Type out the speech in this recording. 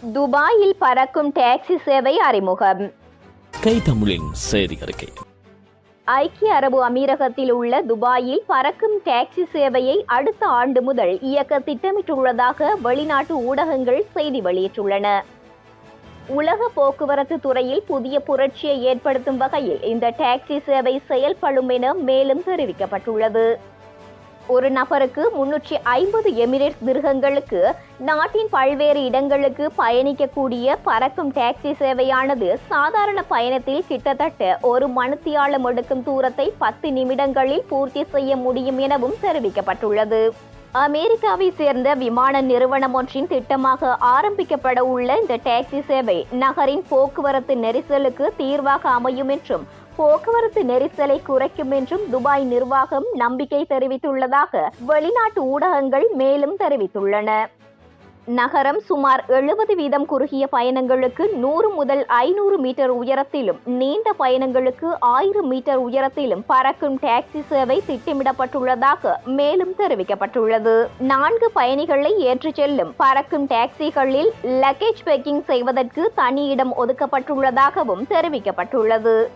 துபாயில் பறக்கும் டாக்ஸி சேவை அறிமுகம். கை தமிழின் செய்தி அறிக்கை. ஐக்கிய அரபு அமீரகத்தில் உள்ள துபாயில் பறக்கும் டாக்ஸி சேவையை அடுத்த ஆண்டு முதல் இயக்க திட்டமிட்டுள்ளதாக வெளிநாட்டு ஊடகங்கள் செய்தி வெளியிட்டுள்ளன. உலக போக்குவரத்து துறையில் புதிய புரட்சியை ஏற்படுத்தும் வகையில் இந்த டாக்ஸி சேவை செயல்படும் என மேலும் தெரிவிக்கப்பட்டுள்ளது. ஒரு நபருக்கு முன்னூற்றி ஐம்பது எமிரேட்ஸ் மிருகங்களுக்கு நாட்டின் பல்வேறு இடங்களுக்கு பயணிக்கக்கூடிய பறக்கும் டாக்ஸி சேவையானது சாதாரண பயணத்தில் கிட்டத்தட்ட ஒரு மணித்தியாலம் எடுக்கும் தூரத்தை பத்து நிமிடங்களில் பூர்த்தி செய்ய முடியும் எனவும் தெரிவிக்கப்பட்டுள்ளது. அமெரிக்காவை சேர்ந்த விமான நிறுவனம் ஒன்றின் திட்டமாக ஆரம்பிக்கப்பட உள்ள இந்த டாக்ஸி சேவை நகரின் போக்குவரத்து நெரிசலுக்கு தீர்வாக அமையும் என்றும் போக்குவரத்து நெரிசலை குறைக்கும் என்றும் துபாய் நிர்வாகம் நம்பிக்கை தெரிவித்துள்ளதாக வெளிநாட்டு ஊடகங்கள் மேலும் தெரிவித்துள்ளன. நகரம் சுமார் எழுபது வீதம் குறுகிய பயணங்களுக்கு நூறு முதல் ஐநூறு மீட்டர் உயரத்திலும் நீண்ட பயணங்களுக்கு ஆயிரம் மீட்டர் உயரத்திலும் பறக்கும் டாக்ஸி சேவை திட்டமிடப்பட்டுள்ளதாக மேலும் தெரிவிக்கப்பட்டுள்ளது. நான்கு பயணிகளை ஏற்றிச் செல்லும் பறக்கும் டாக்ஸிகளில் லக்கேஜ் பேக்கிங் செய்வதற்கு தனி இடம் ஒதுக்கப்பட்டுள்ளதாகவும் தெரிவிக்கப்பட்டுள்ளது.